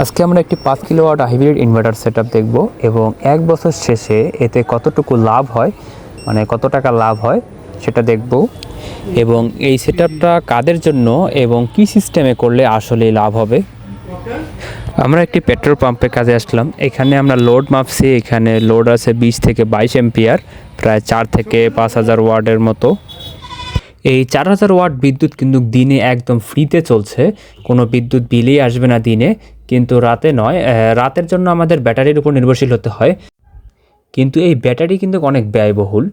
আজকে আমরা একটি পাঁচ কিলোওয়াট হাইব্রিড ইনভার্টার সেট দেখব এবং এক বছর শেষে এতে কতটুকু লাভ হয় মানে কত টাকা লাভ হয় সেটা দেখব। এবং এই সেট কাদের জন্য এবং কি সিস্টেমে করলে আসলে লাভ হবে? আমরা একটি পেট্রোল পাম্পে কাজে আসলাম। এখানে আমরা লোড মাপছি। এখানে লোড আছে বিশ থেকে বাইশ এম্পিয়ার প্রায় চার থেকে পাঁচ হাজার ওয়ার্ডের মতো। এই চার হাজার ওয়াট বিদ্যুৎ কিন্তু দিনে একদম ফ্রিতে চলছে। কোনো বিদ্যুৎ বিলেই আসবে না দিনে, কিন্তু রাতে নয় রাতের জন্য আমাদের ব্যাটারির উপর নির্ভরশীল হতে হয়। কিন্তু এই ব্যাটারি কিন্তু অনেক ব্যয়বহুল।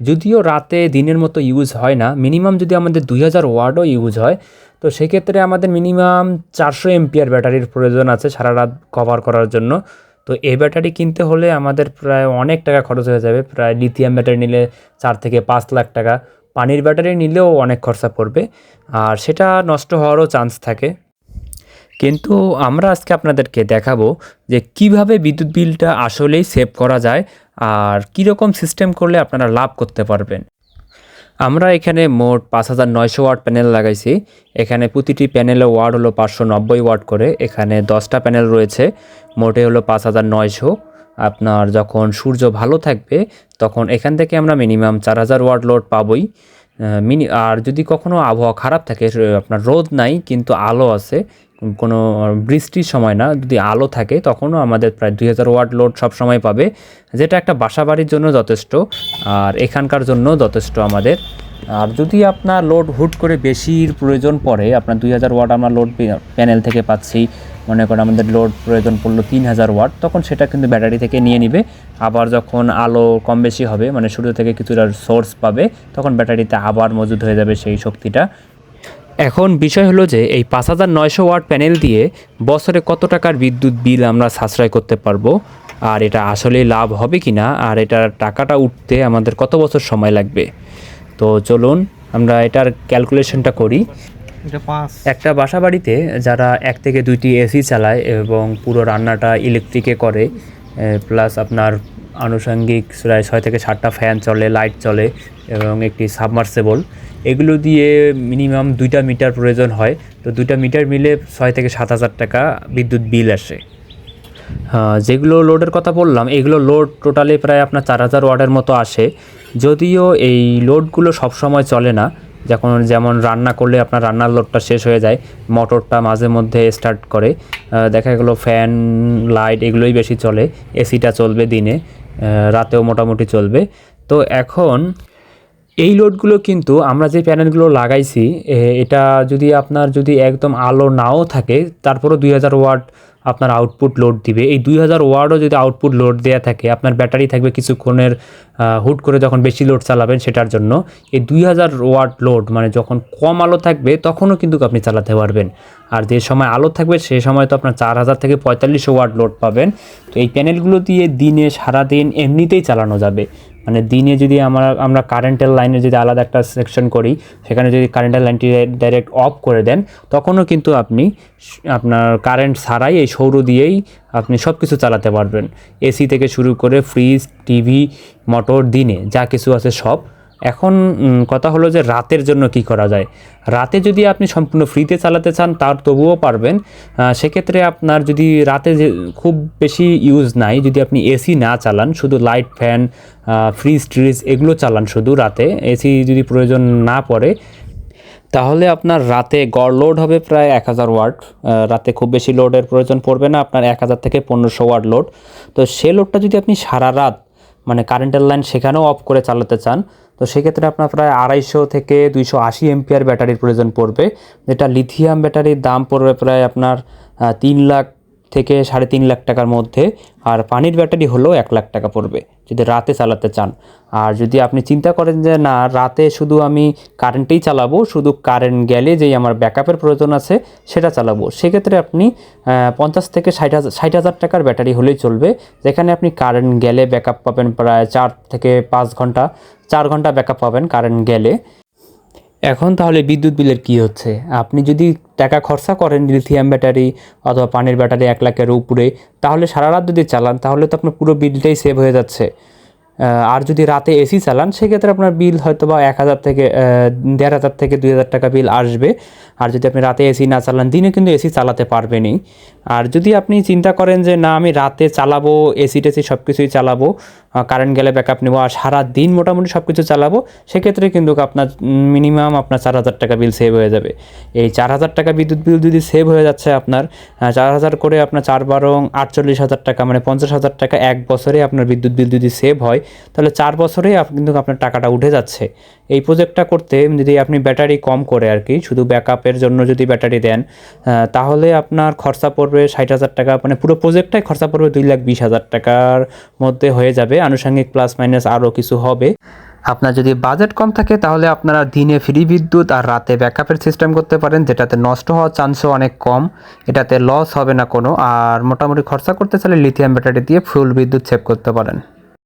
যদিও রাতে দিনের মতো ইউজ হয় না, মিনিমাম যদি আমাদের দুই হাজার ওয়ার্ডও ইউজ হয়, তো সেক্ষেত্রে আমাদের মিনিমাম চারশো এমপিআর ব্যাটারির প্রয়োজন আছে সারা রাত কভার করার জন্য। তো এই ব্যাটারি কিনতে হলে আমাদের প্রায় অনেক টাকা খরচ হয়ে যাবে। প্রায় লিথিয়াম ব্যাটারি নিলে চার থেকে পাঁচ লাখ টাকা। পানির ব্যাটারি নিলেও অনেক খরচা পড়বে, আর সেটা নষ্ট হওয়ারও চান্স থাকে। কিন্তু আমরা আজকে আপনাদেরকে দেখাবো যে কীভাবে বিদ্যুৎ বিলটা আসলেই সেভ করা যায় আর কীরকম সিস্টেম করলে আপনারা লাভ করতে পারবেন। আমরা এখানে মোট পাঁচ হাজার নয়শো ওয়াট প্যানেল লাগাইছি। এখানে প্রতিটি প্যানেলের ওয়াট হলো পাঁচশো নব্বই ওয়াট করে। এখানে দশটা প্যানেল রয়েছে। মোটে হলো পাঁচ হাজার নয়শো। আপনার যখন সূর্য ভালো থাকবে, তখন এখান থেকে আমরা মিনিমাম চার হাজার ওয়াট লোড পাবই। মিনি আর যদি কখনো আবহাওয়া খারাপ থাকে আপনার রোদ নাই, কিন্তু আলো আছে, কোনো বৃষ্টির সময় না, যদি আলো থাকে, তখনও আমাদের প্রায় দুই হাজার ওয়াট লোড সব সময় পাবে, যেটা একটা বাসা বাড়ির জন্য যথেষ্ট, আর এখানকার জন্য যথেষ্ট আমাদের। আর যদি আপনার লোড হুট করে বেশির প্রয়োজন পড়ে, আপনার দুই হাজার ওয়াট আমরা লোড প্যানেল থেকে পাচ্ছি মনে করেন আমাদের লোড প্রয়োজন পড়ল তিন হাজার ওয়াট তখন সেটা কিন্তু ব্যাটারি থেকে নিয়ে নিবে। আবার যখন আলো কম বেশি হবে মানে সূর্য থেকে কিছুটা সোর্স পাবে, তখন ব্যাটারিতে আবার মজুদ হয়ে যাবে সেই শক্তিটা। এখন বিষয় হলো যে, এই পাঁচ হাজার নয়শো ওয়াট প্যানেল দিয়ে বছরে কত টাকার বিদ্যুৎ বিল আমরা সাশ্রয় করতে পারব? আর এটা আসলেই লাভ হবে কি না আর এটার টাকাটা উঠতে আমাদের কত বছর সময় লাগবে? তো চলুন, আমরা এটার ক্যালকুলেশনটা করি। একটা বাসা বাড়িতে যারা এক থেকে দুইটি এসি চালায় এবং পুরো রান্নাটা ইলেকট্রিকে করে প্লাস আপনার আনুষঙ্গিক প্রায় ছয় থেকে সাতটা ফ্যান চলে লাইট চলে এবং একটি সাবমার্সেবল এগুলো দিয়ে মিনিমাম দুইটা মিটার প্রয়োজন হয়। তো দুইটা মিটার মিলে ছয় থেকে সাত হাজার টাকা বিদ্যুৎ বিল আসে। হ্যাঁ, যেগুলো লোডের কথা বললাম এগুলো লোড টোটালি প্রায় আপনার চার হাজার ওয়াটের মতো আসে। যদিও এই লোডগুলো সব সময় চলে না যখন যেমন রান্না করলে আপনার রান্নার লোডটা শেষ হয়ে যায়, মোটরটা মাঝে মধ্যে স্টার্ট করে দেখা গেলো ফ্যান লাইট এগুলোই বেশি চলে এসিটা চলবে দিনে রাতেও মোটামুটি চলবে। তো এখন এই লোডগুলো কিন্তু আমরা যে প্যানেলগুলো লাগাইছি এটা যদি আপনার যদি একদম আলো নাও থাকে, তারপরও দুই হাজার ওয়াট আপনার আউটপুট লোড দিবে। এই দুই হাজার ওয়ার্ডও যদি আউটপুট লোড দেওয়া থাকে, আপনার ব্যাটারি থাকবে কিছুক্ষণের হুট করে যখন বেশি লোড চালাবেন সেটার জন্য। এই দুই হাজার ওয়াট লোড মানে যখন কম আলো থাকবে, তখনও কিন্তু আপনি চালাতে পারবেন। আর যে সময় আলো থাকবে সেই সময় তো আপনার চার হাজার থেকে পঁয়তাল্লিশশো ওয়াট লোড পাবেন। তো এই প্যানেলগুলো দিয়ে দিনে সারাদিন এমনিতেই চালানো যাবে। মানে দিনে যদি আমরা আমরা কারেন্টের লাইনে যদি আলাদা একটা সেকশন করি, সেখানে যদি কারেন্টের লাইনটি ডাইরেক্ট অফ করে দেন, তখনও কিন্তু আপনি আপনার কারেন্ট ছাড়াই এই সৌর দিয়েই আপনি সব কিছু চালাতে পারবেন। এসি থেকে শুরু করে ফ্রিজ টিভি মোটর দিনে যা কিছু আছে সব। এখন কথা হলো যে রাতের জন্য কি করা যায়? রাতে যদি আপনি সম্পূর্ণ ফ্রিতে চালাতে চান, তার তবুও পারবেন। সেক্ষেত্রে আপনার যদি রাতে যে খুব বেশি ইউজ নাই, যদি আপনি এসি না চালান, শুধু লাইট ফ্যান ফ্রিজ ট্রিজ এগুলো চালান শুধু রাতে এসি যদি প্রয়োজন না পড়ে, তাহলে আপনার রাতে গড় লোড হবে প্রায় এক হাজার ওয়াট রাতে খুব বেশি লোডের প্রয়োজন পড়বে না, আপনার এক হাজার থেকে পনেরোশো ওয়াট লোড তো সে লোডটা যদি আপনি সারা রাত মানে কারেন্টের লাইন সেখানেও অফ করে চালাতে চান তো সেক্ষেত্রে আপনার প্রায় আড়াইশো থেকে দুইশো আশি এমপিআর ব্যাটারির প্রয়োজন পড়বে। যেটা লিথিয়াম ব্যাটারির দাম পড়বে প্রায় আপনার তিন লাখ থেকে সাড়ে তিন লাখ টাকার মধ্যে, আর পানির ব্যাটারি হলেও এক লাখ টাকা পড়বে, যদি রাতে চালাতে চান। আর যদি আপনি চিন্তা করেন যে, না, রাতে শুধু আমি কারেন্টেই চালাবো, শুধু কারেন্ট গেলে যেই আমার ব্যাকআপের প্রয়োজন আছে, সেটা চালাবো, সেক্ষেত্রে আপনি পঞ্চাশ থেকে ষাট হাজার ষাট হাজার টাকার ব্যাটারি হলেই চলবে, যেখানে আপনি কারেন্ট গেলে ব্যাকআপ পাবেন প্রায় চার থেকে পাঁচ ঘণ্টা, চার ঘণ্টা ব্যাকআপ পাবেন কারেন্ট গেলে। এখন তাহলে বিদ্যুৎ বিলের কি হচ্ছে? আপনি যদি টাকা খরচা করেন লিথিয়াম ব্যাটারি অথবা পানির ব্যাটারি এক লাখের উপরে, তাহলে সারা রাত যদি চালান, তাহলে তো আপনার পুরো বিলটাই সেভ হয়ে যাচ্ছে। আর যদি রাতে এসি চালান, সেক্ষেত্রে আপনার বিল হয়তো বা এক হাজার থেকে দেড় হাজার থেকে দুই হাজার টাকা বিল আসবে। আর যদি আপনি রাতে এসি না চালান, দিনে কিন্তু এসি চালাতে পারবেনই। আর যদি আপনি চিন্তা করেন যে, না, আমি রাতে চালাবো এসি টেসি সব কিছুই চালাবো কারেন্ট গেলে ব্যাকআপ নেব আর সারা দিন মোটামুটি সব কিছু চালাবো, সেক্ষেত্রে কিন্তু আপনার মিনিমাম আপনার চার হাজার টাকা বিল সেভ হয়ে যাবে। এই চার হাজার টাকা বিদ্যুৎ বিল যদি সেভ হয়ে যাচ্ছে আপনার চার হাজার করে আপনার চার বারং আটচল্লিশ হাজার টাকা মানে পঞ্চাশ হাজার টাকা এক বছরে আপনার বিদ্যুৎ বিল যদি সেভ হয়, তাহলে চার বছরেই কিন্তু আপনার টাকাটা উঠে যাচ্ছে। এই প্রজেক্টটা করতে যদি আপনি ব্যাটারি কম করে আর কি, শুধু ব্যাকআপের জন্য যদি ব্যাটারি দেন তাহলে আপনার খরচা পড়বে ষাট হাজার টাকা মানে পুরো প্রজেক্টটাই খরচা পড়বে দুই লাখ বিশ হাজার টাকার মধ্যে হয়ে যাবে। আনুষঙ্গিক প্লাস মাইনাস আরও কিছু হবে। আপনার যদি বাজেট কম থাকে, তাহলে আপনারা দিনে ফ্রি বিদ্যুৎ আর রাতে ব্যাকআপের সিস্টেম করতে পারেন, যেটাতে নষ্ট হওয়ার চান্সও অনেক কম। এটাতে লস হবে না কোনো, আর মোটামুটি খরচা করতে চাইলে লিথিয়াম ব্যাটারি দিয়ে ফুল বিদ্যুৎ সেভ করতে পারেন।